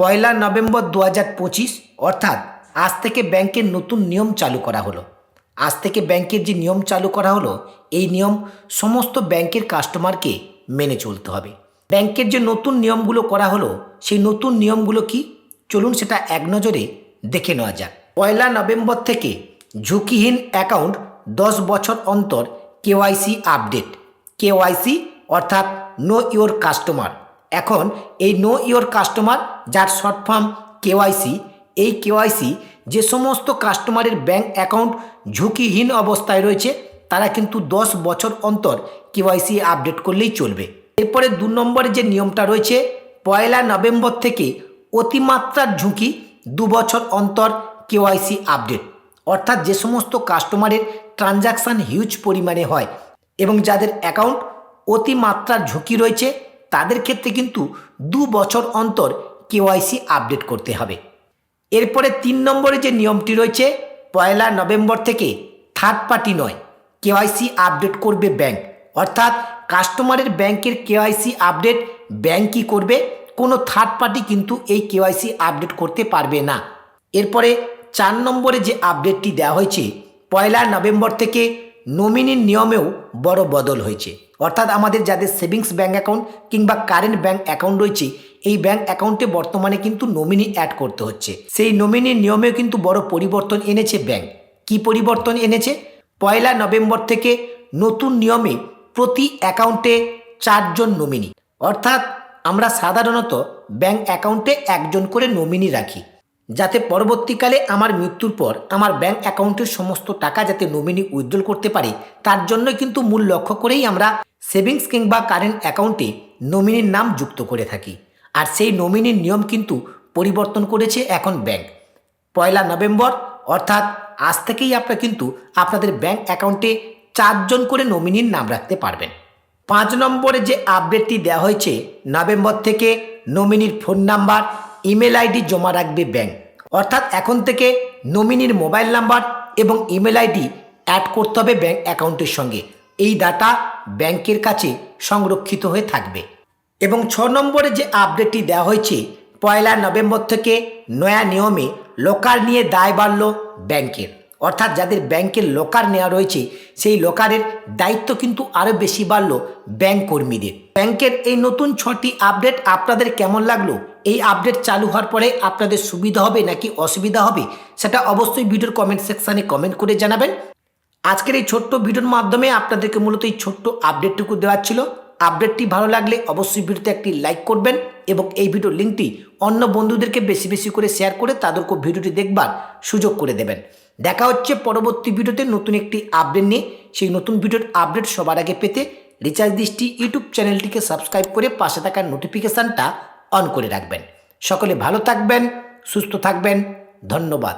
পয়লা November দু পঁচিশ, অর্থাৎ আজ থেকে ব্যাংকের নতুন নিয়ম চালু করা হলো। আজ থেকে ব্যাংকের যে নিয়ম চালু করা হলো, এই নিয়ম সমস্ত ব্যাংকের কাস্টমারকে মেনে চলতে হবে। ব্যাংকের যে নতুন নিয়মগুলো করা হলো, সেই নতুন নিয়মগুলো কি? চলুন সেটা এক নজরে দেখে নেওয়া যাক। পয়লা নভেম্বর থেকে ঝুঁকিহীন অ্যাকাউন্ট দশ বছর অন্তর কেওয়াইসি আপডেট। কেওয়াইসি অর্থাৎ নো ইওর কাস্টমার। এখন এই নো ইওর কাস্টমার যার শর্ট ফর্ম কেওয়াইসি এই কেওয়াইসি যে সমস্ত কাস্টমারের ব্যাংক অ্যাকাউন্ট ঝুঁকিহীন অবস্থায় রয়েছে, তারা কিন্তু দশ বছর অন্তর কেওয়াইসি আপডেট করলেই চলবে। এরপরে দু নম্বরে যে নিয়মটা রয়েছে, পয়লা নভেম্বর থেকে অতিমাত্রার ঝুঁকি দু বছর অন্তর কেওয়াইসি আপডেট অর্থাৎ যে সমস্ত কাস্টমারের ট্রানজাকশান হিউজ পরিমাণে হয় এবং যাদের অ্যাকাউন্ট অতিমাত্রার ঝুঁকি রয়েছে তাদের ক্ষেত্রে কিন্তু দু বছর অন্তর কেওয়াইসি আপডেট করতে হবে। এরপরে তিন নম্বরে যে নিয়মটি রয়েছে, পয়লা নভেম্বর থেকে থার্ড পার্টি নয়, কেওয়াইসি আপডেট করবে ব্যাংক অর্থাৎ কাস্টমারের ব্যাংকের কেওয়াইসি আপডেট ব্যাংকই করবে, কোনো থার্ড পার্টি কিন্তু এই কেওয়াইসি আপডেট করতে পারবে না। এরপরে চার নম্বরে যে আপডেটটি দেওয়া হয়েছে, পয়লা নভেম্বর থেকে নমিনির নিয়মেও বড় বদল হয়েছে। অর্থাৎ আমাদের যাদের সেভিংস ব্যাঙ্ক অ্যাকাউন্ট কিংবা কারেন্ট ব্যাঙ্ক অ্যাকাউন্ট রয়েছে, এই ব্যাঙ্ক অ্যাকাউন্টে বর্তমানে কিন্তু নমিনি অ্যাড করতে হচ্ছে। সেই নমিনির নিয়মেও কিন্তু বড় পরিবর্তন এনেছে ব্যাঙ্ক কি পরিবর্তন এনেছে? পয়লা নভেম্বর থেকে নতুন নিয়মে প্রতি অ্যাকাউন্টে চারজন নমিনি অর্থাৎ আমরা সাধারণত ব্যাংক অ্যাকাউন্টে একজন করে নমিনি রাখি। যাতে পরবর্তীকালে আমার মৃত্যুর পর আমার ব্যাঙ্ক অ্যাকাউন্টের সমস্ত টাকা যাতে নমিনি উইথড্রল করতে পারে, তার জন্য কিন্তু মূল লক্ষ্য করেই আমরা সেভিংস কিংবা কারেন্ট অ্যাকাউন্টে নমিনির নাম যুক্ত করে থাকি। আর সেই নমিনির নিয়ম কিন্তু পরিবর্তন করেছে এখন ব্যাংক। পয়লা নভেম্বর, অর্থাৎ আজ থেকেই আপনারা কিন্তু আপনাদের ব্যাংক অ্যাকাউন্টে চারজন করে নমিনির নাম রাখতে পারবেন। পাঁচ নম্বরে যে আপডেটটি দেওয়া হয়েছে, নভেম্বর থেকে নমিনির ফোন নাম্বার, ইমেল আইডি জমা রাখবে ব্যাংক। অর্থাৎ এখন থেকে নমিনির মোবাইল নাম্বার এবং ইমেল আইডি অ্যাড করতে হবে ব্যাংক অ্যাকাউন্টের সঙ্গে। এই ডাটা ব্যাংকের কাছে সংরক্ষিত হয়ে থাকবে। এবং ছ নম্বরে যে আপডেটটি দেওয়া হয়েছে, পয়লা নভেম্বর থেকে নয়া নিয়মে লোকার নিয়ে দায় বাড়ল ব্যাংকের। অর্থাৎ যাদের ব্যাংকের লোকার নেওয়া রয়েছে, সেই লোকারের দায়িত্ব কিন্তু আরও বেশি বাড়লো ব্যাংক কর্মীদের। ব্যাংকের এই নতুন ছটি আপডেট আপনাদের কেমন লাগল? এই আপডেট চালু হওয়ার পরে আপনাদের সুবিধা হবে নাকি অসুবিধা হবে? সেটা অবশ্যই ভিডিওর কমেন্ট সেকশানে কমেন্ট করে জানাবেন। আজকের এই ছোট্ট ভিডিওর মাধ্যমে আপনাদেরকে মূলত এই ছোট্ট আপডেটটুকু দেওয়ার ছিল। আপডেটটি ভালো লাগলে অবশ্যই ভিডিওতে একটি লাইক করবেন এবং এই ভিডিওর লিঙ্কটি অন্য বন্ধুদেরকে বেশি বেশি করে শেয়ার করে তাদেরকেও ভিডিওটি দেখবার সুযোগ করে দেবেন। দেখা হচ্ছে পরবর্তী ভিডিওতে নতুন একটি আপডেট নিয়ে। সেই নতুন ভিডিওর আপডেট সবার আগে পেতে রিচার্জ দৃষ্টি ইউটিউব চ্যানেলটিকে সাবস্ক্রাইব করে পাশে থাকার নোটিফিকেশানটা অন করে রাখবেন। সকলে ভালো থাকবেন, সুস্থ থাকবেন, ধন্যবাদ।